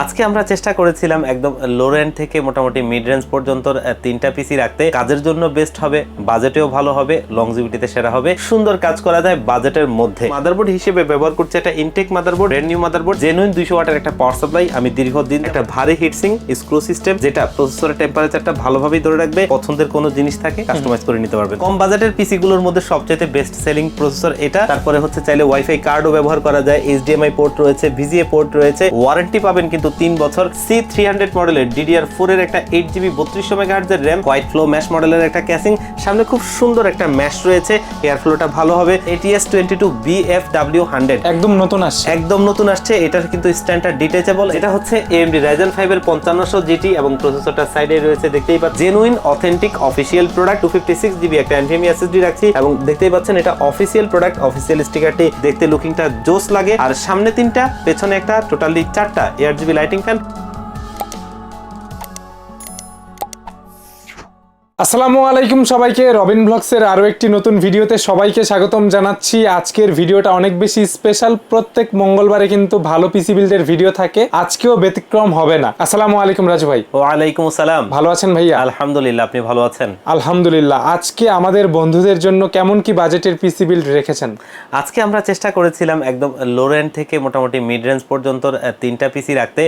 আজকে আমরা চেষ্টা করেছিলাম একদম লো রেঞ্জ থেকে মোটামুটি মিড রেঞ্জ পর্যন্ত তিনটা পিসি রাখতে। কাজের জন্য বেস্ট হবে বাজেটেও ভালো হবে লংজিভিটিতে সেরা হবে। সুন্দর কাজ করা যায় বাজেটের মধ্যে। মাদারবোর্ড হিসেবে ব্যবহার করছে একটা intact motherboard brand new motherboard genuine দুইশো ওয়াটের একটা পাওয়ার সাপ্লাই আমি দীর্ঘদিন একটা ভারী হিটসিং স্ক্রু সিস্টেম যেটা প্রসেসরের টেম্পারেচারটা ভালোভাবেই ধরে রাখবে পছন্দের কোনো জিনিস থাকে কাস্টমাইজ করে নিতে পারবেন কম বাজেটের পিসি গুলোর মধ্যে সবচেয়ে বেস্ট সেলিং প্রসেসর এটা। তারপরে হচ্ছে চাইলে ওয়াইফাই কার্ডও ব্যবহার করা যায় এইচডিএমআই পোর্ট রয়েছে ভিজিএ পোর্ট রয়েছে। ওয়ারেন্টি পাবেন কিন্তু তিন বছর সি থ্রি হান্ড্রেড মডেলের ডিডিআর ফোর এর একটা এইট জিবি বত্রিশশো মেগাহার্জের র্যাম হোয়াইট ফ্লো ম্যাশ মডেলের একটা ক্যাসিং সামনে খুব সুন্দর একটা ম্যাশ রয়েছে এয়ার ফ্লোটা ভালো হবে ATS twenty two BF W hundred একদম নতুন আসছে। একদম নতুন আসছে এটার কিন্তু স্ট্যান্ডার্ড ডিটেচেবল এটা হচ্ছে এএমডি রাইজেন ফাইভ এর পঞ্চান্নশো জিটি এবং প্রসেসরটা সাইডে রয়েছে দেখতেই পাচ্ছেন genuine authentic official product two fifty six GB একটা এনভিএমই এসএসডি রাখছি এবং দেখতেই পাচ্ছেন এটা অফিসিয়াল প্রোডাক্ট অফিসিয়াল স্টিকারটি দেখতে লুকিংটা জোস লাগে আর সামনে তিনটা পেছনে একটা টোটালি চারটা এয়ার জিবি লাইটিং ফ্যান আসসালামু আলাইকুম সবাইকে রবিন ব্লগসের আরও একটি নতুন ভিডিওতে সবাইকে স্বাগতম জানাচ্ছি। আজকের ভিডিওটা অনেক বেশি স্পেশাল প্রত্যেক মঙ্গলবারে কিন্তু ভালো পিসি বিল্ডের ভিডিও থাকে আজকেও ব্যতিক্রম হবে না। আসসালামু আলাইকুম রাজু ভাই। ওয়ালাইকুম আসসালাম। ভালো আছেন ভাইয়া? আলহামদুলিল্লাহ আপনি ভালো আছেন? আলহামদুলিল্লাহ। আজকে আমাদের বন্ধুদের জন্য কেমন কি বাজেটের পিসি বিল্ড রেখেছেন? আজকে আমরা চেষ্টা করেছিলাম একদম লো রেঞ্জ থেকে মোটামুটি মিড রেঞ্জ পর্যন্ত তিনটা পিসি রাখতে।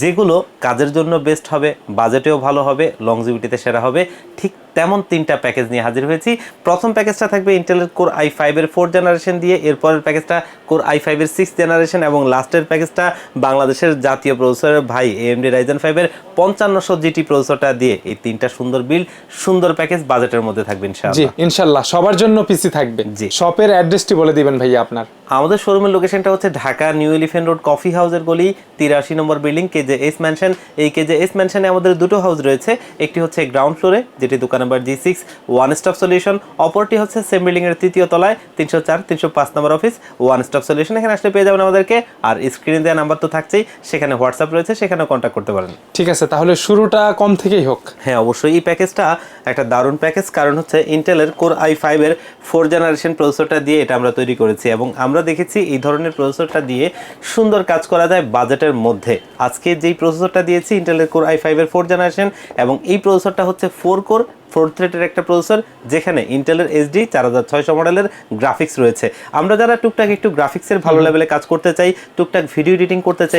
যেগুলো কাজের জন্য বেস্ট হবে বাজেটেও ভালো হবে লংজিভিটিতে সেরা হবে। ঠিক তেমন তিনটা প্যাকেজ নিয়ে হাজির হয়েছি। প্রথম প্যাকেজটা থাকবে ইন্টেলের কোর আই ফাইভের ফোর জেনারেশন দিয়ে এরপরের প্যাকেজটা কোর আই ফাইভের সিক্স জেনারেশন এবং লাস্টের প্যাকেজটা বাংলাদেশের জাতীয় প্রসেসরের ভাই এএমডি রাইজেন ফাইভের পঞ্চান্নশো জিটি প্রসেসরটা দিয়ে। এই তিনটা সুন্দর বিল সুন্দর প্যাকেজ বাজেটের মধ্যে থাকবে ইনশাআল্লাহ। ইনশাল্লাহ সবার জন্য পিসি থাকবে। জি। শপের অ্যাড্রেসটি বলে দিবেন ভাইয়া আপনার। আমাদের শোরুমের লোকেশনটা হচ্ছে Dhaka new elephant road coffee হাউসের গলি তিরাশি নম্বর বিল্ডিং কেজে এস ম্যানশন এই কেজে এস ম্যানশনে আমাদের দুটো হাউস রয়েছে। একটি হচ্ছে গ্রাউন্ড ফ্লোরে যেটি দোকান number G six one stop solution অপরটি হচ্ছে সেম বিল্ডিং এর তৃতীয় তলায় তিনশো চার তিনশো পাঁচ নম্বর অফিস। ওয়ান স্টপ সলিউশন এখানে আসলে পেয়ে যাবেন আমাদেরকে। আর স্ক্রিনে দেওয়া নাম্বার তো থাকছেই সেখানে হোয়াটসঅ্যাপ রয়েছে সেখানেও কন্ট্যাক্ট করতে পারেন। ঠিক আছে তাহলে শুরুটা কম থেকেই হোক। হ্যাঁ অবশ্যই এই প্যাকেজটা একটা দারুণ প্যাকেজ কারণ হচ্ছে ইন্টেলের কোর আই ফাইভের ফোর জেনারেশন প্রসেসরটা দিয়ে এটা আমরা তৈরি করেছি এবং আমরা দেখেছি এই ধরনের প্রসেসরটা দিয়ে সুন্দর কাজ করা যায় বাজেটের মধ্যে। আজকে যেই প্রসেসরটা দিয়েছি ইন্টেলের কোর আই ফাইভের ফোর জেনারেশন এবং এই প্রসেসরটা হচ্ছে ফোর কোর ফোর থ্রেডের একটা প্রসেসর যেখানে ইন্টেলের এইচডি চার হাজার ছয়শো মডেলের গ্রাফিক্স রয়েছে। আমরা যারা টুকটাক একটু গ্রাফিক্সের ভালো লেভেলে কাজ করতে চাই টুকটাক ভিডিও এডিটিং করতে চাই।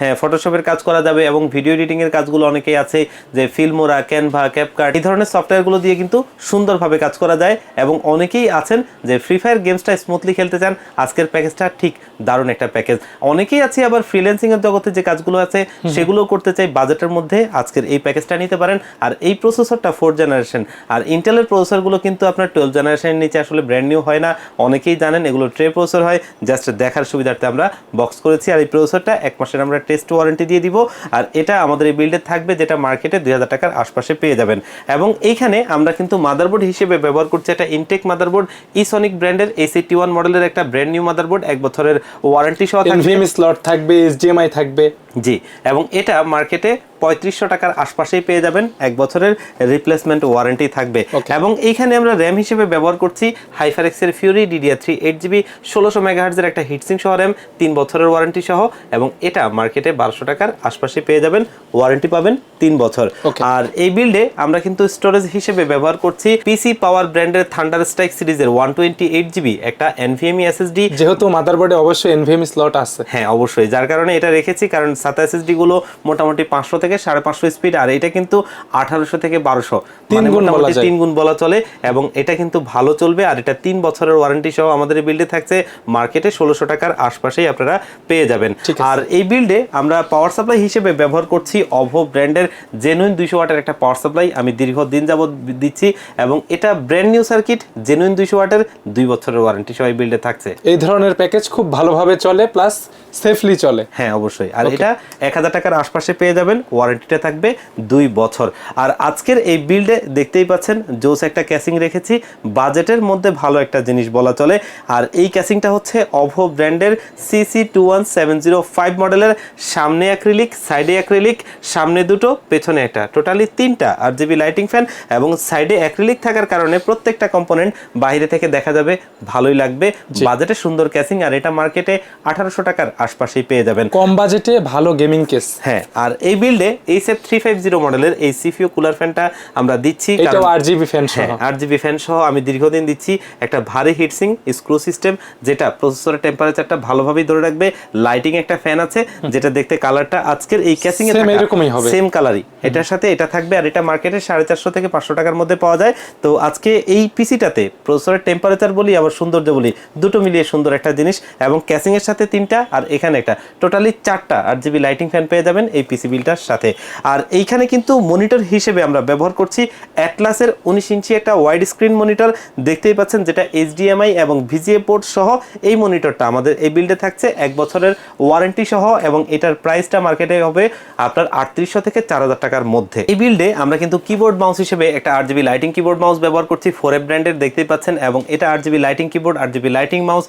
হ্যাঁ ফটোশপের কাজ করা যাবে এবং ভিডিও এডিটিং এর কাজগুলো অনেকেই আছে যে ফিল্মোরা ক্যানভা ক্যাপকার্ট এই ধরনের সফটওয়্যারগুলো দিয়ে কিন্তু সুন্দরভাবে কাজ করা যায় এবং অনেকেই আছেন যে ফ্রি ফায়ার গেমসটা স্মুথলি খেলতে চান আজকের প্যাকেজটা ঠিক দারুণ একটা প্যাকেজ অনেকেই আছে আবার ফ্রিল্যান্সিং এর জগতে যে কাজগুলো আছে সেগুলো করতে চাই বাজেটের মধ্যে আজকের এই প্যাকেজটা নিতে পারেন। আর এই প্রসেসরটা ফোর জেনারেশন আর ইন্টেলের প্রসেসরগুলো কিন্তু আপনার টুয়েলভ জেনারেশনের নিচে আসলে ব্র্যান্ড নিউ হয় না। অনেকেই জানেন এগুলো ট্রে প্রসেসর হয়। জাস্ট দেখার সুবিধার্থে আমরা বক্স করেছি আর এই প্রসেসরটা এক মাসের আমরা টেস্ট ওয়ারেন্টি দিয়ে দিব। আর এটা আমাদের এই বিল্ডে থাকবে যেটা মার্কেটে দুই হাজার টাকার আশপাশে পেয়ে যাবেন। এবং এইখানে আমরা কিন্তু মাদারবোর্ড হিসেবে ব্যবহার করছি একটা ইনটেক মাদারবোর্ড ইসনিক ব্র্যান্ডের এসিটি ওয়ান মডেলের একটা ব্র্যান্ড নিউ মাদারবোর্ড এক বছরের ওয়ারেন্টি সহ থাকবে। স্লট থাকবে এইচডিএমআই থাকবে। জি এবং এটা মার্কেটে পঁয়ত্রিশশো টাকার আশপাশেই পেয়ে যাবেন। এক বছরের রিপ্লেসমেন্ট ওয়ারেন্টি থাকবে. এবং এইখানে আমরা র্যাম হিসেবে ব্যবহার করছি হাইফার এক্সের Fury DDR three eight GB ষোলোশো মেগাহার্জের একটা হিটসিং সহ র্যাম তিন বছরের ওয়ারেন্টি সহ এবং এটা মার্কেটে বারোশো টাকার আশপাশে পেয়ে যাবেন। ওয়ারেন্টি পাবেন তিন বছর. আর এই বিল্ডে আমরা কিন্তু স্টোরেজ হিসেবে ব্যবহার করছি পিসি পাওয়ার ব্র্যান্ডের থান্ডার স্ট্রাইক সিরিজের ওয়ান টোয়েন্টি এইট জিবি একটা এনভিএমই এসএসডি যেহেতু মাদারবোর্ডে অবশ্যই এনভিএমই স্লট আছে। হ্যাঁ অবশ্যই। যার কারণে এটা রেখেছি কারণ সাতা এসএসডি গুলো মোটামুটি পাঁচশো থেকে সাড়ে পাঁচশো স্পিড আর এটা কিন্তু আঠারোশো থেকে বারোশো। তিন গুণ বলা তিন গুণ বলা চলে এবং এটা কিন্তু ভালো চলবে আর এটা তিন বছরের ওয়ারেন্টি সহ আমাদের এই বিল্ডে থাকছে। মার্কেটে ষোলোশো টাকার আশপাশেই আপনারা পেয়ে যাবেন। আর এই বিল্ডে আমরা পাওয়ার সাপ্লাই হিসেবে ব্যবহার করছি অভো ব্র্যান্ডের জেনুইন দুইশো ওয়াটের একটা পাওয়ার সাপ্লাই আমি দীর্ঘদিন যাবত দিচ্ছি এবং এটা ব্র্যান্ড নিউ সার্কিট জেনুইন দুইশো ওয়াটের দুই বছরের ওয়ারেন্টি সহ এই বিল্ডে থাকছে। এই ধরনের প্যাকেজ খুব ভালোভাবে চলে প্লাস সেফলি চলে। হ্যাঁ অবশ্যই। আর এটা এক হাজার টাকার আশপাশে পেয়ে যাবেন। ওয়ারেন্টিটা থাকবে দুই বছর। আর আজকের এই বিল্ডে দেখতেই পাচ্ছেন জোস একটা ক্যাসিং রেখেছি। বাজেটের মধ্যে ভালো একটা জিনিস বলা চলে। আর এই ক্যাসিংটা হচ্ছে অভো ব্র্যান্ডের CC two one seven zero five মডেলের সামনে অ্যাক্রিলিক সাইডে অ্যাক্রিলিক সামনে দুটো পেছনে একটা। টোটালি তিনটা আর জিবি লাইটিং ফ্যান এবং সাইডে অ্যাক্রিলিক থাকার কারণে প্রত্যেকটা কম্পোনেন্ট বাইরে থেকে দেখা যাবে ভালোই লাগবে। বাজেটে সুন্দর ক্যাসিং আর এটা মার্কেটে আঠারোশো টাকার আশপাশেই পেয়ে যাবেন। কম বাজেটে ভালো ভালো গেমিং কেস। হ্যাঁ আর এই বিল্ডে এই সেট থ্রি ফাইভ জিরো মডেলের এই সিপিও কুলার ফ্যানটা আমরা দিচ্ছি এটাও আর জিবি ফ্যান সহ। আট জিবি ফ্যান সহ আমি দীর্ঘদিন দিচ্ছি একটা ভারী হিটসিং স্ক্রু সিস্টেম যেটা প্রসেসরের টেম্পারেচারটা ভালোভাবেই ধরে রাখবে। লাইটিং একটা ফ্যান আছে যেটা দেখতে কালারটা আজকের এই ক্যাসিং এ Same এরকমই হবে। সেম কালারই এটার সাথে এটা থাকবে আর এটা মার্কেটে সাড়ে চারশো থেকে পাঁচশো টাকার মধ্যে পাওয়া যায়। তো আজকে এই পিসিটাতে প্রসেসরের টেম্পারেচার বলি আবার সৌন্দর্য বলি দুটো মিলিয়ে সুন্দর একটা জিনিস এবং ক্যাসিং এর সাথে তিনটা আর এখানে একটা। টোটালি চারটা আট জিবি লাইটিং ফ্যান পেয়ে যাবেন এই পিসি বিলটার সাথে। আর এইখানে কিন্তু মনিটর হিসেবে আমরা ব্যবহার করছি অ্যাটলাসের উনিশ ইঞ্চি একটা ওয়াইড স্ক্রিন মনিটর দেখতেই পাচ্ছেন যেটা এইচডিএমআই এবং ভিজিএ পোর্ট সহ এই মনিটরটা আমাদের এই বিল্ডে থাকছে এক বছরের ওয়ারেন্টি সহ এবং এটার প্রাইসটা মার্কেটে হবে আপনার আটত্রিশশো থেকে চার হাজার টাকার মধ্যে। এই বিল্ডে আমরা কিন্তু কিবোর্ড মাউস হিসেবে একটা আট জিবি লাইটিং কিবোর্ড মাউস ব্যবহার করছি ফোর এফ ব্র্যান্ডের দেখতেই পাচ্ছেন, এবং এটা আট জিবি লাইটিং কিবোর্ড আট জিবি লাইটিং মাউস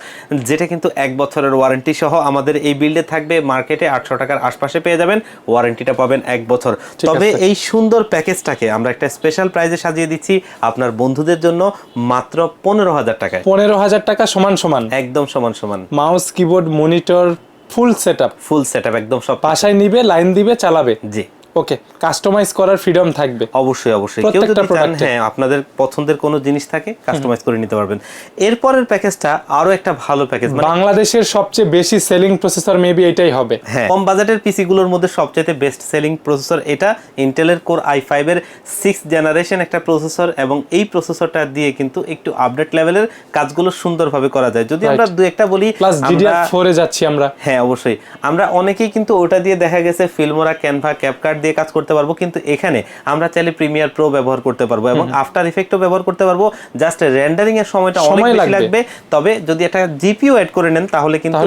যেটা কিন্তু এক বছরের ওয়ারেন্টি সহ আমাদের এই বিল্ডে থাকবে মার্কেটে আটশো টাকার আশপাশে পেয়ে যাবেন। ওয়ারেন্টিটা পাবেন এক বছর। তবে এই সুন্দর প্যাকেজটাকে আমরা একটা স্পেশাল প্রাইজে সাজিয়ে দিচ্ছি আপনার বন্ধুদের জন্য মাত্র পনেরো হাজার টাকায়। পনেরো হাজার টাকা সমান সমান। একদম সমান সমান। Mouse keyboard monitor full set full set একদম সব। বাসায় নিবে লাইন দিবে চালাবে। জি। ওকে কাস্টমাইজ করার ফ্রিডম থাকবে। অবশ্যই অবশ্যই। কেউ যদি চান হ্যাঁ আপনাদের পছন্দের কোনো জিনিস থাকে কাস্টমাইজ করে নিতে পারবেন। এরপরের প্যাকেজটা আরও একটা ভালো প্যাকেজ মানে বাংলাদেশের সবচেয়ে বেশি সেলিং প্রসেসর মেবি এটাই হবে। হ্যাঁ। কম বাজেটের পিসি গুলোর মধ্যে সবচেয়ে বেস্ট সেলিং প্রসেসর এটা। ইন্টেলের কোর আই ফাইভ এর সিক্স জেনারেশন একটা প্রসেসর এবং এই প্রসেসরটা দিয়ে কিন্তু একটু আপডেট লেভেলের কাজগুলো সুন্দরভাবে করা যায়। যদি আমরা দু একটা বলি প্লাস ডিডিআর ফোরে যাচ্ছি আমরা। হ্যাঁ অবশ্যই। আমরা অনেকেই কিন্তু ওটা দিয়ে দেখা গেছে ফিল্মোরা ক্যানভা ক্যাপকার্ট দিয়ে কাজ করতে পারব কিন্তু এখানে আমরা চাইলে প্রিমিয়ার প্রো ব্যবহার করতে পারব এবং আফটার ইফেক্টও ব্যবহার করতে পারব। জাস্ট রেন্ডারিং এর সময়টা অনেক বেশি লাগবে। তবে যদি একটা জিপিও অ্যাড করে নেন তাহলে কিন্তু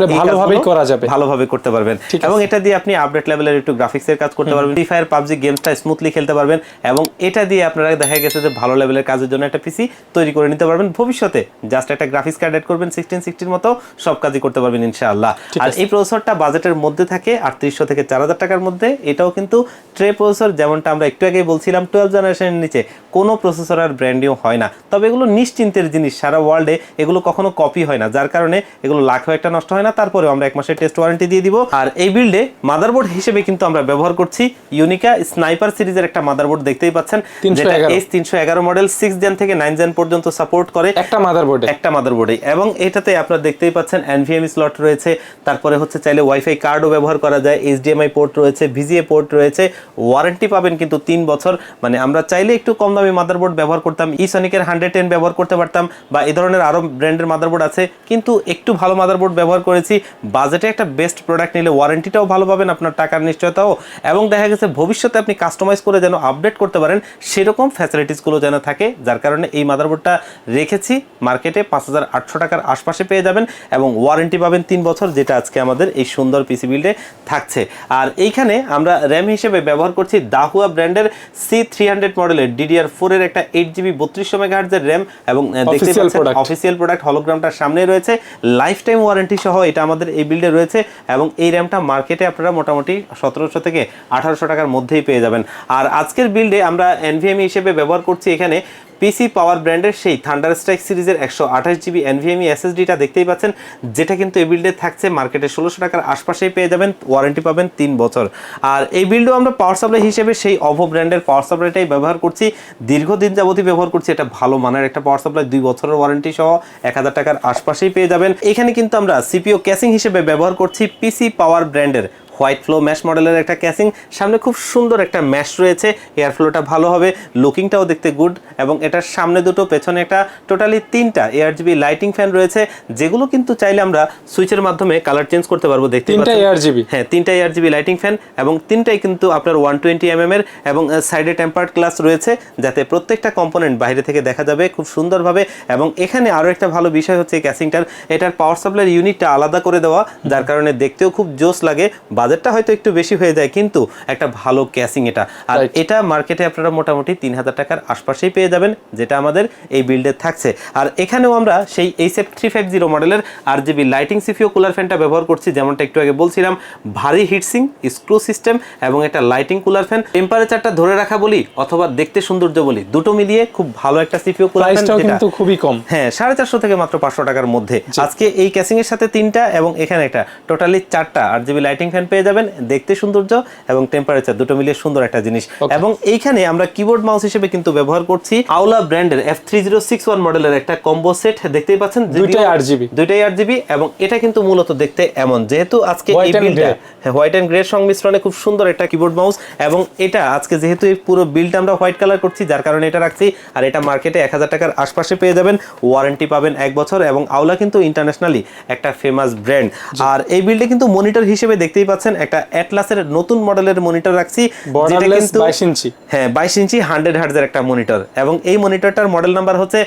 এই করা যাবে। ভালোভাবে করতে পারবেন। এবং এটা দিয়ে আপনি আপডেট লেভেলের একটু গ্রাফিক্সের কাজ করতে পারবেন। ফ্রি ফায়ার পাবজি গেমসটা স্মুথলি খেলতে পারবেন এবং এটা দিয়ে আপনারা দেখা গেছে যে ভালো লেভেলের কাজের জন্য একটা পিসি তৈরি করে নিতে পারবেন। ভবিষ্যতে জাস্ট একটা গ্রাফিক্স কার্ড অ্যাড করবেন সিক্সটিন সিক্সটির মতো সব কাজই করতে পারবেন ইনশাআল্লাহ। আর এই প্রসেসরটা বাজেটের মধ্যে থাকে আটত্রিশশো থেকে চার হাজার টাকার মধ্যে। এটাও কিন্তু ট্রে প্রসেসর যেমনটা আমরা একটু আগেই বলছিলাম টুয়েলভ জেনারেশনের নিচে কোনো প্রসেসর আর ব্র্যান্ডিও হয় না। তবে এগুলো নিশ্চিন্তের জিনিস সারা ওয়ার্ল্ডে এগুলো কখনো কপি হয় না। যার কারণে এগুলো লাখও একটা নষ্ট হয় না তারপরেও আমরা এক মাসের টেস্ট ওয়ারেন্টি দিয়ে দিব। আর এই বিল্ডে মাদারবোর্ড হিসেবে কিন্তু আমরা ব্যবহার করছি ইউনিকা স্নাইপার সিরিজের একটা মাদারবোর্ড দেখতেই পাচ্ছেন 311 যেটা এস তিনশো এগারো মডেল সিক্স জেন থেকে নাইন জেন পর্যন্ত সাপোর্ট করে একটা মাদারবোর্ডে একটা মাদারবোর্ডে এবং এটাতে আপনারা দেখতেই পাচ্ছেন এনভিএমই স্লট রয়েছে তারপরে হচ্ছে চাইলে ওয়াইফাই কার্ডও ব্যবহার করা যায় এইচডিএমআই পোর্ট রয়েছে ভিজিএ পোর্ট রয়েছে ওয়ারেন্টি পাবেন কিন্তু তিন বছর। মানে আমরা চাইলে একটু কম দামি মাদারবোর্ড ব্যবহার করতাম ইসনিকের হান্ড্রেড টেন ব্যবহার করতে পারতাম বা এই ধরনের আরও ব্র্যান্ডের মাদারবোর্ড আছে। কিন্তু একটু ভালো মাদারবোর্ড ব্যবহার করেছি, বাজেটে একটা বেস্ট প্রোডাক্ট নিলে ওয়ারেন্টিটাও ভালো পাবেন আপনার টাকার নিশ্চয়তাও। এবং দেখা গেছে ভবিষ্যতে আপনি কাস্টমাইজ করে যেন আপডেট করতে পারেন, সেরকম ফ্যাসিলিটিসগুলো যেন থাকে, যার কারণে এই মাদারবোর্ডটা রেখেছি। মার্কেটে পাঁচ হাজার আটশো টাকার আশপাশে পেয়ে যাবেন এবং ওয়ারেন্টি পাবেন তিন বছর, যেটা আজকে আমাদের এই সুন্দর পিসি বিল্ডে থাকছে। আর এইখানে আমরা র্যাম হিসেবে ব্যবহার করছি দাহুয়া ব্র্যান্ডের সি থ্রি হান্ড্রেড মডেলের ডিডিআর ফোর এর একটা এইট জিবি বত্রিশশো মেগাহার্জের র্যাম এবং দেখতে পাচ্ছেন। অফিসিয়াল প্রোডাক্ট হলোগ্রামটার সামনে রয়েছে। লাইফ টাইম ওয়ারেন্টি সহ এটা আমাদের এই বিল্ডে রয়েছে এবং এই র্যামটা মার্কেটে আপনারা মোটামুটি সতেরোশো থেকে আঠারোশো টাকার মধ্যেই পেয়ে যাবেন। আর আজকের বিল্ডে আমরা এনভিএমই হিসেবে ব্যবহার করছি এখানে পিসি পাওয়ার ব্র্যান্ডের সেই থান্ডার স্ট্রাইক সিরিজের একশো আঠাশ জিবি এনভিএমই এসএসডিটা দেখতেই পাচ্ছেন যেটা কিন্তু এই বিল্ডে থাকছে মার্কেটে ষোলোশো টাকার আশপাশেই পেয়ে যাবেন ওয়ারেন্টি পাবেন তিন বছর। আর এই বিল্ডও আমরা পাওয়ার সাপ্লাই হিসেবে সেই অভো ব্র্যান্ডের পাওয়ার সাপ্লাইটাই ব্যবহার করছি। দীর্ঘদিন যাবতীয় ব্যবহার করছি, এটা ভালো মানের একটা পাওয়ার সাপ্লাই দুই বছরের ওয়ারেন্টি সহ এক হাজার টাকার আশপাশেই পেয়ে যাবেন। এখানে কিন্তু আমরা সিপিও ক্যাসিং হিসেবে ব্যবহার করছি পিসি পাওয়ার ব্র্যান্ডের হোয়াইট ফ্লো ম্যাশ মডেলের একটা ক্যাসিং সামনে খুব সুন্দর একটা ম্যাশ রয়েছে। এয়ার ফ্লোটা ভালো হবে লুকিংটাও দেখতে গুড এবং এটার সামনে দুটো পেছনে একটা টোটালি তিনটা এয়ার জিবি লাইটিং ফ্যান রয়েছে। যেগুলো কিন্তু চাইলে আমরা সুইচের মাধ্যমে কালার চেঞ্জ করতে পারব দেখতে তিনটা এয়ার জিবি হ্যাঁ তিনটা এয়ার জিবি লাইটিং ফ্যান এবং তিনটাই কিন্তু আপনার ওয়ান টোয়েন্টি এম এর এবং সাইডে টেম্পার্ড গ্লাস রয়েছে যাতে প্রত্যেকটা কম্পোনেন্ট বাইরে থেকে দেখা যাবে খুব সুন্দরভাবে এবং এখানে আরও একটা ভালো বিষয় হচ্ছে ক্যাসিংটার এটার পাওয়ার সাপ্লাইয়ের ইউনিটটা আলাদা করে দেওয়া যার কারণে দেখতেও খুব জোস লাগে বাজেটটা হয়তো একটু বেশি হয়ে যায় কিন্তু একটা ভালো ক্যাসিং এটা। আর এটা মার্কেটে আপনারা মোটামুটি তিন হাজার টাকার আশপাশেই পেয়ে যাবেন যেটা আমাদের এই বিল্ডে থাকছে। আর এখানেও আমরা সেই এইসএফ থ্রি ফাইভ জিরো মডেলের আর জিবি লাইটিং সিফিও কুলার ফ্যানটা ব্যবহার করছি যেমনটা একটু আগে বলছিলাম। ভারী হিটসিং স্ক্রু সিস্টেম এবং একটা লাইটিং কুলার ফ্যান টেম্পারেচারটা ধরে রাখা বলি অথবা দেখতে সৌন্দর্য বলি দুটো মিলিয়ে খুব ভালো একটা সিপিও কুলার ফ্যান কিন্তু খুবই কম। হ্যাঁ সাড়ে চারশো থেকে মাত্র পাঁচশো টাকার মধ্যে। আজকে এই ক্যাসিং এর সাথে তিনটা এবং এখানে একটা। টোটালি চারটা আট জিবি লাইটিং ফ্যান পেয়ে পেয়ে যাবেন দেখতে সৌন্দর্য এবং টেম্পারেচার দুটো মিলিয়ে সুন্দর একটা জিনিস। এবং এইখানে আমরা কিবোর্ড মাউস হিসেবে কিন্তু ব্যবহার করছি আউলা ব্র্যান্ডের F three zero six one মডেলের একটা কম্বো সেট দেখতেই পাচ্ছেন? দুইটাই 8GB দুইটাই আট জিবি এবং এটা কিন্তু মূলত দেখতে এমন। যেহেতু আজকে এই বিলটা হোয়াইট অ্যান্ড গ্রে সংমিশ্রণে খুব সুন্দর একটা কিবোর্ড মাউস এবং এটা আজকে যেহেতু এই পুরো বিলটা আমরা হোয়াইট কালার করছি যার কারণে এটা রাখছি। আর এটা মার্কেটে এক হাজার টাকার আশপাশে পেয়ে যাবেন। ওয়ারেন্টি পাবেন এক বছর এবং আউলা কিন্তু ইন্টারন্যাশনালি একটা ফেমাস ব্র্যান্ড আর এই বিলটা কিন্তু মনিটর হিসেবে দেখতেই পাচ্ছেন একটা অ্যাটলাসের নতুন মডেলের মনিটর রাখছি যেটা কিন্তু বাইশ ইঞ্চি। হ্যাঁ বাইশ ইঞ্চি হান্ড্রেড হার্জের একটা মনিটর এবং এই মনিটরটার মডেল নাম্বার হচ্ছে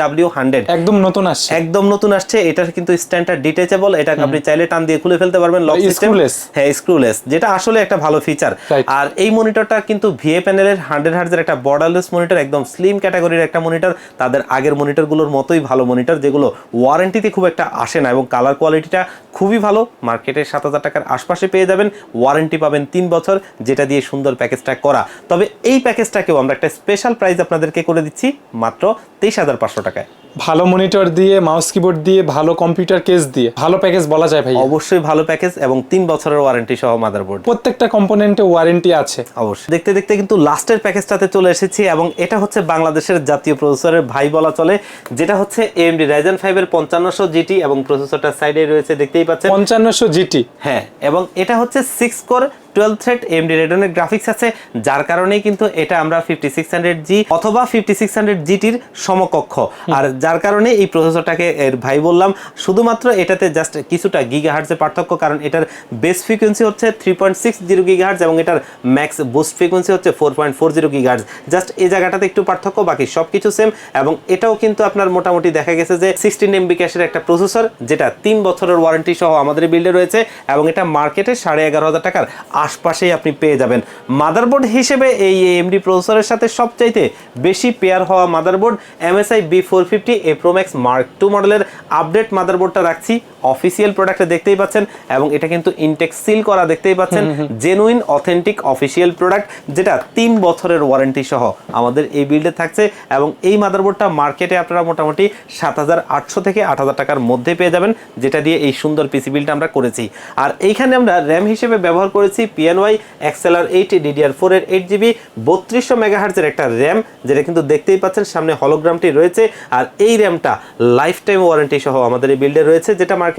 ডাব্লিউ হান্ড্রেড একদম নতুন আসছে। একদম নতুন আসছে এটার কিন্তু স্ট্যান্ডার্ড ডিটেচেবল এটা আপনি চাইলে টান দিয়ে খুলে ফেলতে পারবেন লক সিস্টেম হ্যাঁ স্ক্রুলেস যেটা আসলে একটা ভালো ফিচার আর এই মনিটরটা কিন্তু ভিএ প্যানেলের হান্ড্রেড হার্জের একটা বর্ডারলেস মনিটর একদম স্লিম ক্যাটাগরির একটা মনিটর তাদের আগের মনিটরগুলোর মতোই ভালো মনিটর যেগুলো ওয়ারেন্টিতে খুব একটা আসে না এবং কালার কোয়ালিটিটা খুবই ভালো মার্কেটে সাত হাজার টাকার আশপাশে পেয়ে যাবেন। ওয়ারেন্টি পাবেন তিন বছর যেটা দিয়ে সুন্দর প্যাকেজটা করা। তবে এই প্যাকেজটাকেও আমরা একটা স্পেশাল প্রাইস আপনাদেরকে করে দিচ্ছি মাত্র তেইশ হাজার পাঁচশো টাকায়। ভালো মনিটর দিয়ে মাউস কিবোর্ড দিয়ে ভালো কম্পিউটার কেস দিয়ে ভালো প্যাকেজ বলা যায় ভাই অবশ্যই ভালো প্যাকেজ এবং তিন বছরের ওয়ারেন্টি সহ মাদারবোর্ড প্রত্যেকটা কম্পোনেন্টে ওয়ারেন্টি আছে। অবশ্যই। দেখতে দেখতে কিন্তু লাস্টের প্যাকেজটাতে চলে এসেছি এবং এটা হচ্ছে বাংলাদেশের জাতীয় প্রসেসরের ভাই বলা চলে যেটা হচ্ছে এএমডি রাইজেন ফাইভ এর পঞ্চান্নশো জিটি এবং প্রসেসরটার সাইডে রয়েছে দেখতেই পাচ্ছেন। পঞ্চান্নশো জিটি। হ্যাঁ এবং এটা হচ্ছে six core twelve thread AMD রেডনের graphics আছে যার কারণেই কিন্তু এটা আমরা ফিফটি সিক্স হান্ড্রেড জি অথবা ফিফটি সিক্স হান্ড্রেড জিটির সমকক্ষ। আর যার কারণে এই প্রসেসরটাকে এর ভাই বললাম শুধুমাত্র এটাতে জাস্ট কিছুটা গিগা হার্টসের পার্থক্য কারণ এটার বেস ফ্রিকোয়েন্সি হচ্ছে three point six zero giga hertz এবং এটার ম্যাক্স বুস্ট ফ্রিকোয়েন্সি হচ্ছে four point four zero giga hertz just এই জায়গাটাতে একটু পার্থক্য বাকি সব কিছু সেম এবং এটাও কিন্তু আপনার মোটামুটি দেখা গেছে যে সিক্সটিন এমবি ক্যাশের একটা প্রসেসর যেটা তিন বছরের ওয়ারেন্টি সহ আমাদের বিল্ডে রয়েছে এবং এটা মার্কেটে সাড়ে এগারো হাজার টাকার। আশপাশেই আপনি পেয়ে যাবেন। মাদারবোর্ড হিসেবে এই এমডি প্রসেসরের সাথে সবচাইতে বেশি পেয়ার হওয়া motherboard MSI B four fifty A pro max mark two মডেলের আপডেট মাদারবোর্ডটা রাখছি। অফিসিয়াল প্রোডাক্টে দেখতেই পাচ্ছেন এবং এটা কিন্তু ইনটেক সিল করা দেখতেই পাচ্ছেন। জেনুইন অথেন্টিক অফিসিয়াল প্রোডাক্ট যেটা তিন বছরের ওয়ারেন্টি সহ আমাদের এই বিল্ডে থাকছে এবং এই মাদারবোর্ডটা মার্কেটে আপনারা মোটামুটি সাত হাজার আটশো থেকে আট হাজার টাকার মধ্যে পেয়ে যাবেন যেটা দিয়ে এই সুন্দর পিসি বিলটা আমরা করেছি। আর এইখানে আমরা র্যাম হিসেবে ব্যবহার করেছি PNY XLR eight DDR four এর এইট জিবি বত্রিশশো মেগাহার্জের একটা র্যাম যেটা কিন্তু দেখতেই পাচ্ছেন সামনে হলোগ্রামটি রয়েছে। আর এই র্যামটা লাইফ টাইম ওয়ারেন্টি সহ আমাদের এই বিল্ডে রয়েছে যেটা মার্কেটে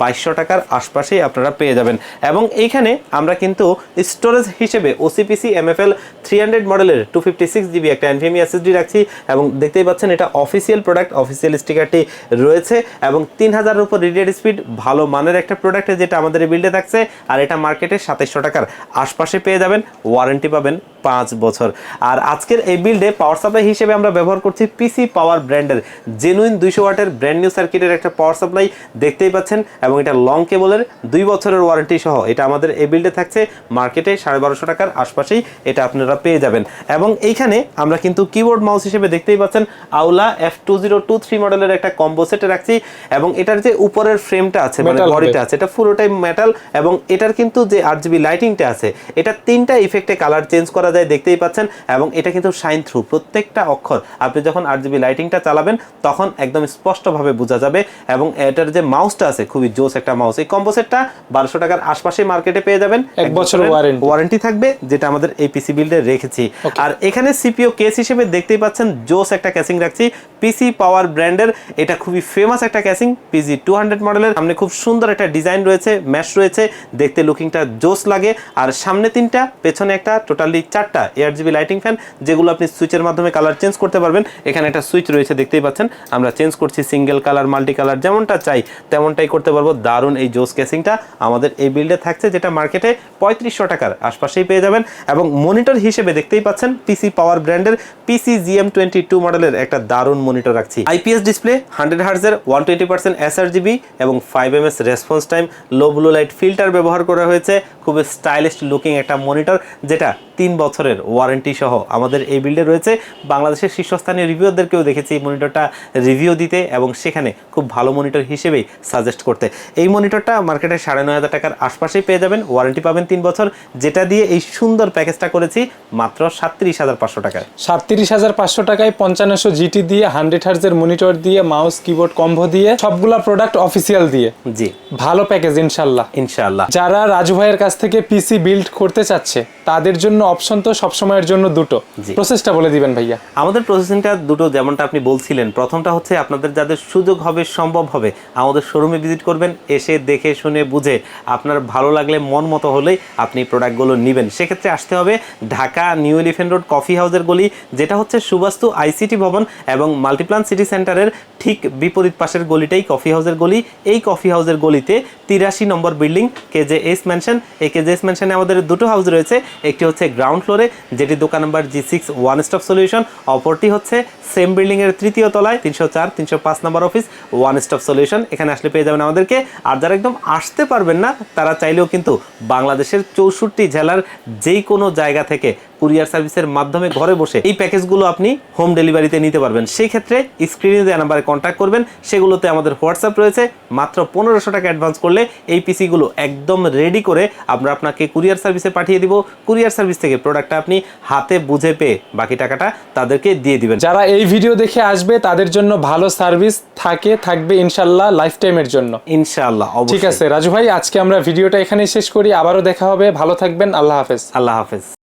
বাইশশো টাকার আশপাশেই আপনারা পেয়ে যাবেন। এবং এইখানে আমরা কিন্তু স্টোরেজ হিসেবে ওসিপিসি এমএফএল থ্রি হান্ড্রেড মডেলের টু ফিফটি সিক্স জিবি একটা এনভিএমি এসএসডি রাখছি এবং দেখতেই পাচ্ছেন এটা অফিসিয়াল প্রোডাক্ট অফিসিয়াল স্টিকারটি রয়েছে এবং তিন হাজারের উপর রিডেড স্পিড ভালো মানের একটা প্রোডাক্ট যেটা আমাদের বিল্ডে থাকছে আর এটা মার্কেটে সাতাইশশো টাকার আশপাশে পেয়ে যাবেন ওয়ারেন্টি পাবেন পাঁচ বছর। আর আজকের এই বিল্ডে পাওয়ার সাপ্লাই হিসেবে আমরা ব্যবহার করছি পিসি পাওয়ার ব্র্যান্ডের জেনুইন দুইশো ওয়াটের ব্র্যান্ড নিউ সার্কিটের একটা পাওয়ার সাপ্লাই দেখতেই পাচ্ছেন এবং এটা লং কেবলের দুই বছরের ওয়ারেন্টি সহ। এটা আমাদের এই বিল্ডে থাকছে মার্কেটে সাড়ে বারোশো টাকার আশপাশেই এটা আপনারা পেয়ে যাবেন। এবং এইখানে আমরা কিন্তু কিবোর্ড মাউস হিসেবে দেখতেই পাচ্ছেন Aula F two zero two three মডেলের একটা কম্বো সেটে রাখছি এবং এটার যে উপরের ফ্রেমটা আছে মানে বডিটা আছে এটা পুরোটাই মেটাল এবং এটার কিন্তু যে আট জিবি লাইটিংটা আছে এটা তিনটা ইফেক্টে কালার চেঞ্জ করা যায় দেখতেই পাচ্ছেন এবং এটা কিন্তু সাইন থ্রু প্রত্যেকটা অক্ষর। আপনি যখন আট জিবি লাইটিংটা চালাবেন তখন একদম স্পষ্টভাবে বোঝা যাবে এবং এটার যে মাউসটা আছে খুবই জোস একটা মাউস এই কম্বো সেটটা বারোশো টাকার আশপাশে মার্কেটে পেয়ে যাবেন। এক বছরের warranty। ওয়ারেন্টি থাকবে যেটা আমাদের এই পিসি বিল্ডে রেখেছি। আর এখানে সিপিও কেস হিসেবে দেখতেই পাচ্ছেন জোস একটা ক্যাসিং রাখছি। পিসি পাওয়ার ব্র্যান্ডের এটা খুবই ফেমাস একটা ক্যাসিং পিজি টু হান্ড্রেড মডেলের সামনে খুব সুন্দর একটা ডিজাইন রয়েছে ম্যাশ রয়েছে দেখতে লুকিংটা জোস লাগে। আর সামনে তিনটা পেছনে একটা টোটালি চারটা এয়ার জিবি লাইটিং ফ্যান যেগুলো আপনি সুইচের মাধ্যমে কালার চেঞ্জ করতে পারবেন। এখানে একটা সুইচ রয়েছে দেখতেই পাচ্ছেন। আমরা চেঞ্জ করছি সিঙ্গেল কালার মাল্টি কালার যেমনটা চাই তেমনটাই করতে পারব। দারুণ এই জোস কেসিংটা আমাদের এই বিল্ডে থাকছে, যেটা মার্কেটে পঁয়ত্রিশশো টাকার আশপাশেই পেয়ে যাবেন। এবং মনিটর হিসেবে দেখতেই পাচ্ছেন পিসি পাওয়ার ব্র্যান্ডের পিসি জিএম টোয়েন্টি টু মডেলের একটা দারুণ মনিটর রাখছি। আইপিএস ডিসপ্লে হান্ড্রেড হার্জের ওয়ান টোয়েন্টি পার্সেন্ট এসআরজিবি এবং five M S response time low blue light filter ব্যবহার করা হয়েছে। খুব স্টাইলিশ লুকিং একটা মনিটর যেটা তিন বছরের ওয়ারেন্টি সহ আমাদের এই বিল্ডে রয়েছে। বাংলাদেশের শীর্ষস্থানীয় রিভিউদেরকেও দেখেছি এই মনিটরটা রিভিউ দিতে এবং সেখানে খুব ভালো মনিটর হিসেবেই সাজেস্ট করতে। এই মনিটরটা মার্কেটে সাড়ে নয় হাজার টাকার আশপাশেই পেয়ে যাবেন। ওয়ারেন্টি পাবেন তিন বছর। যেটা দিয়ে এই সুন্দর প্যাকেজটা করেছি মাত্র সাতত্রিশ হাজার পাঁচশো টাকায়। সাতত্রিশ হাজার পাঁচশো টাকায় পঞ্চান্নশো জিটি দিয়ে হান্ড্রেড হার্জের মনিটর দিয়ে মাউস কিবোর্ড কম্বো দিয়ে সবগুলা প্রোডাক্ট অফিসিয়াল দিয়ে। জি। ভালো প্যাকেজ ইনশাল্লাহ। ইনশাল্লাহ। যারা রাজু ভাইয়ের কাছ থেকে পিসি বিল্ড করতে চাচ্ছে তাদের জন্য অপশন তো সবসময়ের জন্য দুটো। প্রসেসটা বলে দিবেন ভাইয়া। আমাদের প্রসেসিংটা দুটো যেমনটা আপনি বলছিলেন। প্রথমটা হচ্ছে আপনাদের যাদের সুযোগ হবে সম্ভব হবে আমাদের শোরুমে ভিজিট করবেন, এসে দেখে শুনে বুঝে আপনার ভালো লাগলে মন মতো হলেই আপনি প্রোডাক্টগুলো নেবেন। সেক্ষেত্রে আসতে হবে Dhaka new elephant road coffee হাউসের গলি, যেটা হচ্ছে সুবাস্তু আইসিটি ভবন এবং মাল্টিপ্লান সিটি সেন্টারের ঠিক বিপরীত পাশের গলিটাই কফি হাউসের গলি। এই কফি হাউসের গলিতে তিরাশি নম্বর বিল্ডিং, কেজে এস ম্যানশন। এই কেজে এস ম্যানশনে আমাদের দুটো হাউস রয়েছে, একটি হচ্ছে গ্রাউন্ড ফ্লোরে যেটি দোকান number G six one stop solution অপরটি হচ্ছে সেম বিল্ডিং এর তৃতীয় তলায়, তিনশো চার, তিনশো পাঁচ নম্বর অফিস ওয়ান স্টপ সলিউশন এখানে আসলে পেয়ে যাবেন আমাদেরকে। আর যারা একদম আসতে পারবেন না, তারা চাইলেও কিন্তু বাংলাদেশের চৌষট্টি জেলার যেই কোনো জায়গা থেকে কুরিয়ার সার্ভিসের মাধ্যমে ঘরে বসে এই প্যাকেজগুলো আপনি হোম ডেলিভারিতে নিতে পারবেন। সেই ক্ষেত্রে স্ক্রিনে দেওয়া নাম্বারে কন্ট্যাক্ট করবেন। সেগুলোতে আমাদের হোয়াটসঅ্যাপ রয়েছে। মাত্র পনেরোশো টাকা অ্যাডভান্স করলে এই পিসিগুলো একদম রেডি করে আমরা আপনাকে কুরিয়ার সার্ভিসে পাঠিয়ে দিব। কুরিয়ার সার্ভিস থেকে প্রোডাক্টটা আপনি হাতে বুঝে পেয়ে বাকি টাকাটা তাদেরকে দিয়ে দিবেন। যারা এই ভিডিও দেখে আসবে, তাদের জন্য ভালো সার্ভিস থাকে, থাকবে ইনশাল্লাহ লাইফ টাইমের জন্য। ইনশাআল্লাহ ঠিক আছে রাজু ভাই আজকে আমরা ভিডিওটা এখানেই শেষ করি। আবারও দেখা হবে। ভালো থাকবেন। আল্লাহ হাফেজ। আল্লাহ হাফেজ।